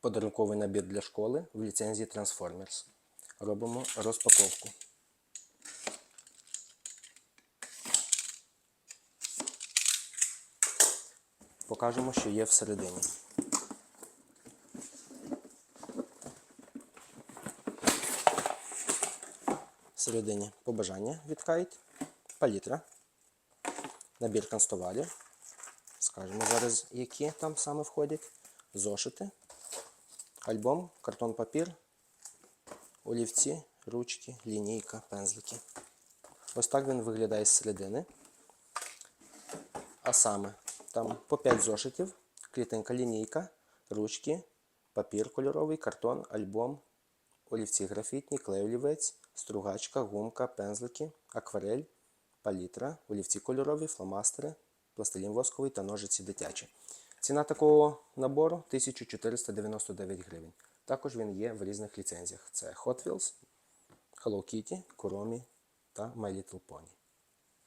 Подарунковий набір для школи в ліцензії Transformers. Робимо розпаковку. Покажемо, що є всередині. Всередині побажання від Kite, палітра, набір канцтоварів. Скажемо зараз, які там саме входять. Зошити, альбом, картон папір, олівці, ручки, лінійка, пензлики. Ось так він виглядає з середини. А саме, там по 5 зошитів, клітинка, лінійка, ручки, папір кольоровий, картон, альбом, олівці графітні, клей олівець, стругачка, гумка, пензлики, акварель, палітра, олівці кольорові, фломастери, пластилін восковий та ножиці дитячі. Ціна такого набору 1499 гривень. Також він є в різних ліцензіях. Це Hot Wheels, Hello Kitty, Kuromi та My Little Pony.